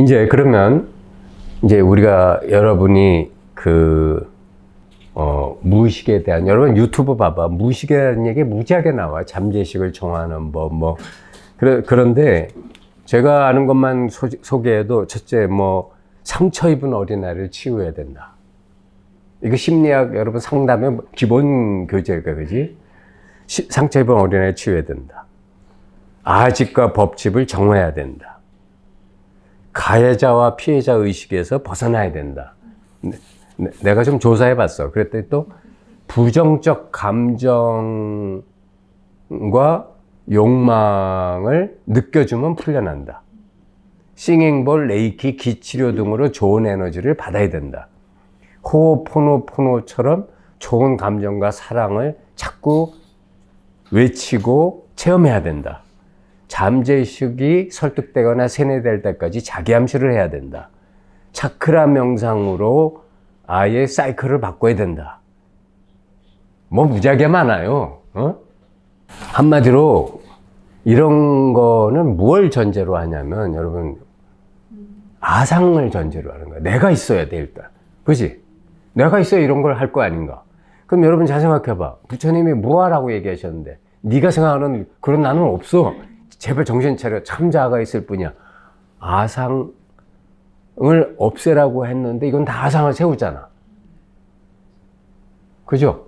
이제 그러면 이제 우리가 여러분이 그 어, 무의식에 대한 여러분 유튜브 봐봐. 무의식에 대한 얘기 무지하게 나와. 잠재의식을 정하는 법 뭐. 그래, 그런데 제가 아는 것만 소, 소개해도 첫째 뭐 상처 입은 어린아이를 치유해야 된다. 이거 심리학 여러분 상담의 기본 교재가 그지? 시- 상처 입은 어린아이를 치유해야 된다. 아집과 법집을 정해야 된다 가해자와 피해자 의식에서 벗어나야 된다. 네, 네, 내가 좀 조사해 봤어. 그랬더니 또 부정적 감정과 욕망을 느껴주면 풀려난다. 싱잉볼, 레이키, 기치료 등으로 좋은 에너지를 받아야 된다. 호호포노포노처럼 좋은 감정과 사랑을 자꾸 외치고 체험해야 된다. 잠재의식이 설득되거나 세뇌될 때까지 자기 암시를 해야 된다. 차크라 명상으로 아예 사이클을 바꿔야 된다. 뭐 무지하게 많아요. 어? 한마디로 이런 거는 무엇을 전제로 하냐면 여러분 아상을 전제로 하는 거야. 내가 있어야 돼 일단. 그지? 내가 있어야 이런 걸 할 거 아닌가? 그럼 여러분 잘 생각해봐. 부처님이 무하라고 얘기하셨는데 네가 생각하는 그런 나는 없어. 제발 정신 차려. 참자가 있을 뿐이야. 아상을 없애라고 했는데 이건 다 아상을 세우잖아. 그죠?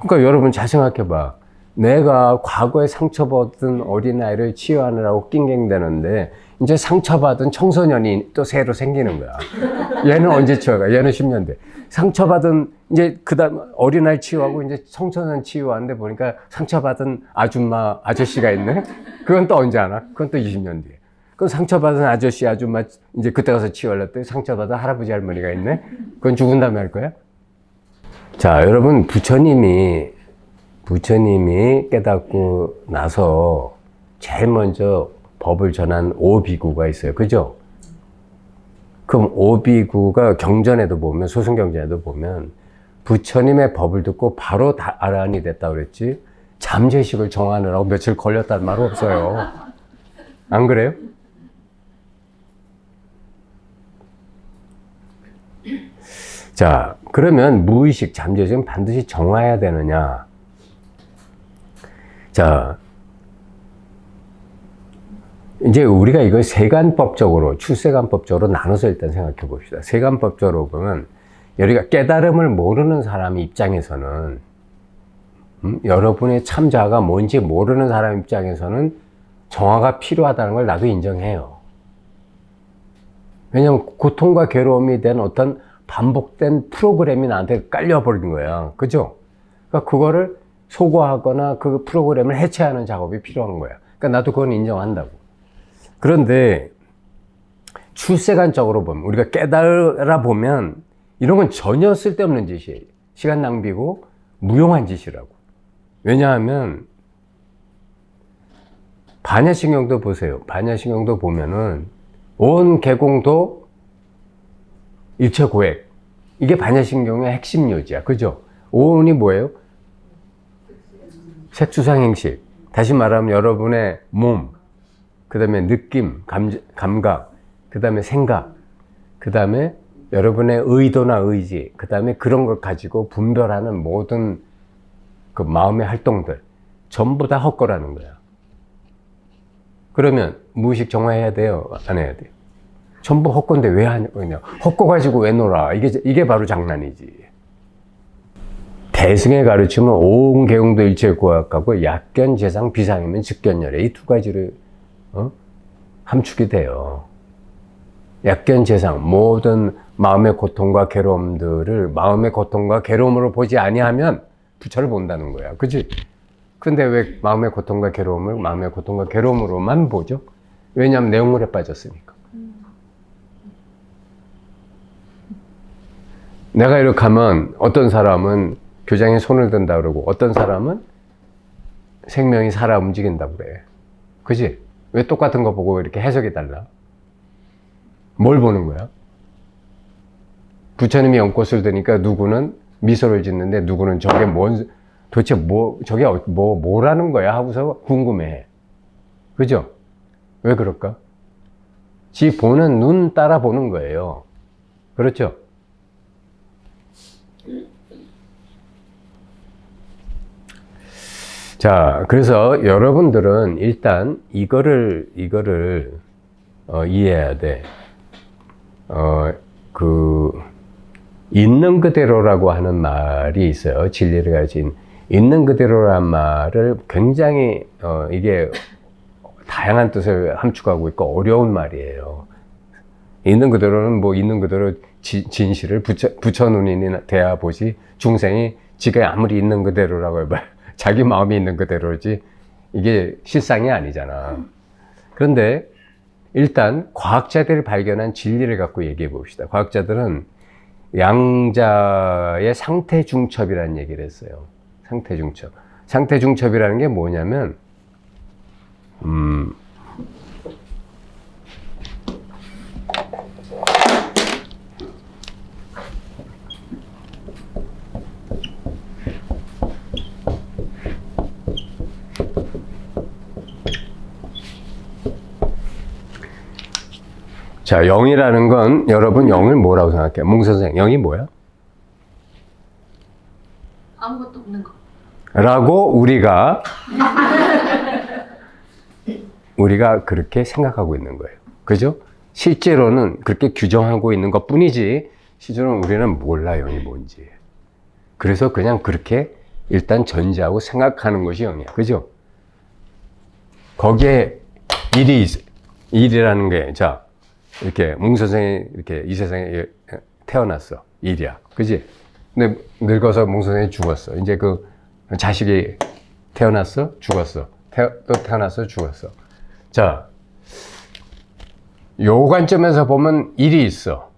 그러니까 여러분 잘 생각해 봐. 내가 과거에 상처받은 어린아이를 치유하느라고 낑갱대는데 이제 상처받은 청소년이 또 새로 생기는 거야. 얘는 언제 치유가? 얘는 10년 돼. 상처받은 이제 그다음 어린아이 치유하고 이제 청소년 치유하는데 보니까 상처받은 아줌마 아저씨가 있네. 그건 또 언제 하나? 그건 또 20년 뒤에. 그건 상처받은 아저씨 아줌마 이제 그때 가서 치유하려더니 상처받은 할아버지 할머니가 있네. 그건 죽은 다음에 할 거야? 자, 여러분 부처님이 부처님이 깨닫고 나서 제일 먼저 법을 전한 오비구가 있어요. 그죠? 그럼 오비구가 경전에도 보면 소승 경전에도 보면 부처님의 법을 듣고 바로 다 아란이 됐다 그랬지 잠재식을 정하느라고 며칠 걸렸다는 말 없어요. 안 그래요? 자, 그러면 무의식 잠재식은 반드시 정화해야 되느냐? 자, 이제 우리가 이걸 세간법적으로, 출세간법적으로 나눠서 일단 생각해 봅시다. 세간법적으로 보면, 우리가 깨달음을 모르는 사람 입장에서는, 음, 여러분의 참자가 뭔지 모르는 사람 입장에서는 정화가 필요하다는 걸 나도 인정해요. 왜냐면 고통과 괴로움이 된 어떤 반복된 프로그램이 나한테 깔려버린 거야. 그죠? 그러니까 그거를 소거하거나 그 프로그램을 해체하는 작업이 필요한 거야. 그러니까 나도 그건 인정한다고. 그런데 출세관적으로 보면 우리가 깨달아 보면 이런 건 전혀 쓸데없는 짓이에요. 시간 낭비고 무용한 짓이라고. 왜냐하면 반야신경도 보세요. 반야신경도 보면은 온 개공도 일체 고액. 이게 반야신경의 핵심 요지야. 그죠? 오온이 뭐예요? 색주상행식. 다시 말하면 여러분의 몸, 그 다음에 느낌, 감, 감각, 그 다음에 생각, 그 다음에 여러분의 의도나 의지, 그 다음에 그런 걸 가지고 분별하는 모든 그 마음의 활동들, 전부 다 헛거라는 거야. 그러면 무의식 정화해야 돼요? 안 해야 돼요? 전부 헛건데 왜 하냐? 헛거 가지고 왜 놀아? 이게, 이게 바로 장난이지. 대승의 가르침은 온 개공도 일체 고약하고 약견 재상 비상이면 즉견열애 이 두 가지를 어? 함축이 돼요. 약견 재상 모든 마음의 고통과 괴로움들을 마음의 고통과 괴로움으로 보지 아니하면 부처를 본다는 거야. 그지? 근데 왜 마음의 고통과 괴로움을 마음의 고통과 괴로움으로만 보죠? 왜냐하면 내용물에 빠졌으니까. 내가 이렇게 하면 어떤 사람은 교장에 손을 든다 그러고 어떤 사람은 생명이 살아 움직인다 그래. 그지? 왜 똑같은 거 보고 이렇게 해석이 달라? 뭘 보는 거야? 부처님이 연꽃을 드니까 누구는 미소를 짓는데 누구는 저게 뭔, 도대체 뭐, 저게 어- 뭐, 뭐라는 거야? 하고서 궁금해. 그죠? 왜 그럴까? 지 보는 눈 따라 보는 거예요. 그렇죠? 자, 그래서 여러분들은 일단 이거를, 이거를, 어, 이해해야 돼. 어, 그, 있는 그대로라고 하는 말이 있어요. 진리를 가진. 있는 그대로란 말을 굉장히, 어, 이게 다양한 뜻을 함축하고 있고 어려운 말이에요. 있는 그대로는 뭐 있는 그대로 지- 진실을 붙여, 붙여놓으니 돼야 보지. 중생이 지가 아무리 있는 그대로라고 해봐. 자기 마음이 있는 그대로지. 이게 실상이 아니잖아. 그런데 일단 과학자들이 발견한 진리를 갖고 얘기해 봅시다. 과학자들은 양자의 상태 중첩이라는 얘기를 했어요. 상태 중첩. 상태 중첩이라는 게 뭐냐면, 음, 자, 영이라는 건 여러분 영을 뭐라고 생각해요? 몽 선생, 영이 뭐야? 아무것도 없는 거. 라고 우리가 우리가 그렇게 생각하고 있는 거예요. 그죠? 실제로는 그렇게 규정하고 있는 것 뿐이지 실제로는 우리는 몰라 영이 뭔지. 그래서 그냥 그렇게 일단 전제하고 생각하는 것이 영이야. 그죠? 거기에 일이 있, 일이라는 게 자, 이렇게 몽 선생이 이렇게 이 세상에 태어났어. 일이야. 그지? 근데 늙어서 몽 선생이 죽었어. 이제 그 자식이 태어났어? 죽었어. 태, 또 태어났어? 죽었어. 자, 요 관점에서 보면 일이 있어.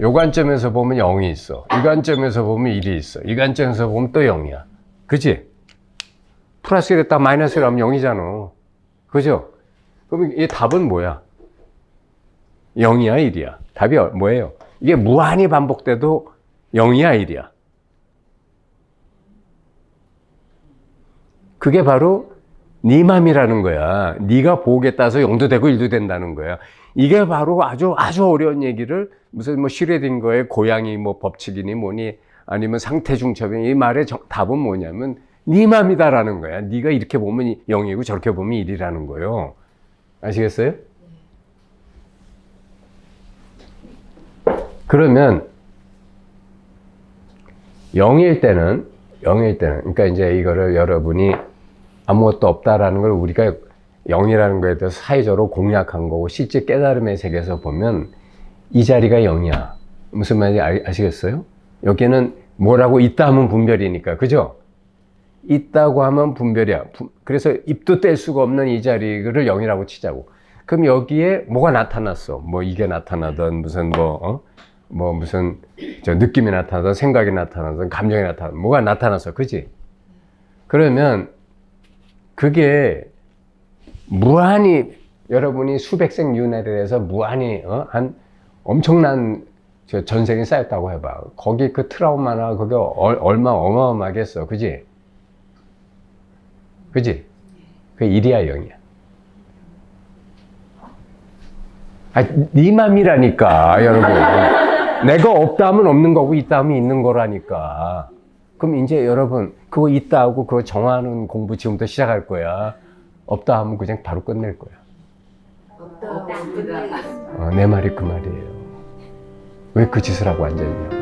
요 관점에서 보면 영이 있어. 이 관점에서 보면 일이 있어. 이 관점에서 보면 또 영이야. 그지? 플러스 1에다 마이너스 1 하면 영이잖아. 그죠? 그럼 이 답은 뭐야? 영이야, 일이야. 답이 어- 뭐예요? 이게 무한히 반복돼도 영이야, 일이야. 그게 바로 네 맘이라는 거야. 네가 보기에 따라서 영도 되고 일도 된다는 거야. 이게 바로 아주 아주 어려운 얘기를 무슨 뭐 슈레딩거의 고양이 뭐 법칙이니 뭐니 아니면 상태 중첩이 이 말의 정- 답은 뭐냐면 네 맘이다라는 거야. 네가 이렇게 보면 이- 영이고 저렇게 보면 일이라는 거요. 아시겠어요? 그러면 영일 때는 영일 때는 그러니까 이제 이거를 여러분이 아무것도 없다라는 걸 우리가 영이라는 거에 대해서 사회적으로 공략한 거고 실제 깨달음의 세계에서 보면 이 자리가 영이야. 무슨 말인지 아- 아시겠어요? 여기는 뭐라고 있다 하면 분별이니까 그죠? 있다고 하면 분별이야. 부- 그래서 입도 뗄 수가 없는 이 자리를 영이라고 치자고. 그럼 여기에 뭐가 나타났어? 뭐 이게 나타나던 무슨 뭐 어? 뭐 무슨 저 느낌이 나타나든 생각이 나타나든 감정이 나타나든 뭐가 나타났어, 그지? 그러면 그게 무한히 여러분이 수백생 윤회를 해서 무한히 어? 한 엄청난 저 전생이 쌓였다고 해봐. 거기 그 트라우마나 그게 얼, 얼마 어마어마하겠어, 그지? 그지? 그 일이야 영이야. 아, 네 맘이라니까, 여러분. 내가 없다 하면 없는 거고 있다 하면 있는 거라니까. 그럼 이제 여러분 그거 있다 하고 그거 정하는 공부 지금부터 시작할 거야. 없다 하면 그냥 바로 끝낼 거야. 없다. 없다. 어, 내 말이 그 말이에요. 왜 그 짓을 하고 앉아있냐.